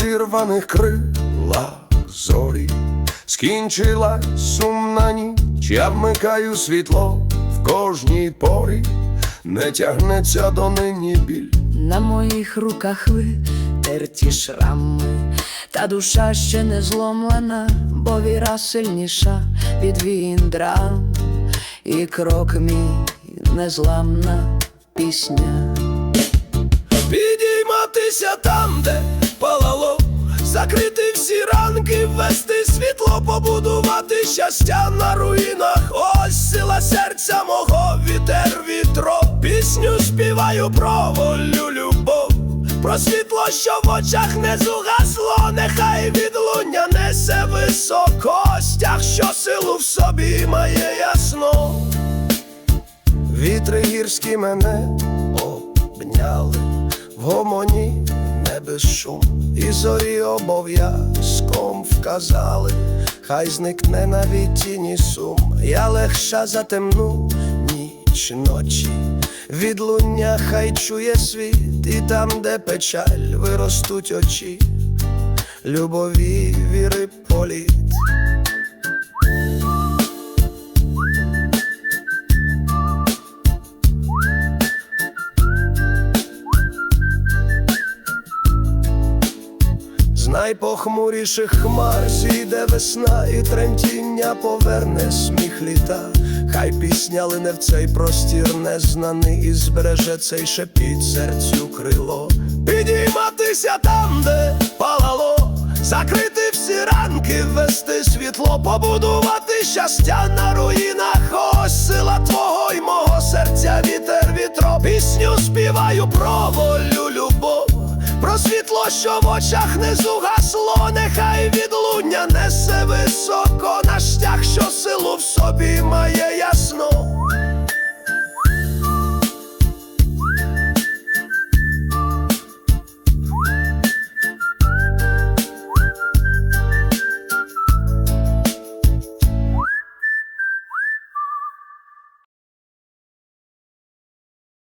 барваних крилах зорі, скінчилась сумна ніч, я вмикаю світло в кожній порі, не тягнеться до нині біль. На моїх руках витерті шрами, та душа ще не зломлена, бо віра сильніша від війн драм, і крок мій незламна пісня. Підійматися палало, закрити всі ранки, ввести світло, побудувати щастя на руїнах. Ось сила серця мого вітер вітро. Пісню співаю про волю любов. Про світло, що в очах не зугасло, нехай відлуння несе високо, стяг, що силу в собі має ясно. Вітри гірські мене без шум, і зорі обов'язком вказали, хай зникне навіть тіні сум, я легша за темну ніч ночі, відлуння хай чує світ, і там, де печаль, виростуть очі, любові, віри політ. Найпохмуріших хмар зійде весна, і тремтіння поверне сміх літа. Хай пісня лине в цей простір незнаний, і збереже цей шепіт серцю крило. Підійматися там, де палало, закрити всі ранки, ввести світло, побудувати щастя на руїнах. Ось сила твого й мого серця, вітер вітро. Пісню співаю про волю. Про світло, що в очах не зугасло, нехай відлуння несе високо наш стяг, що собі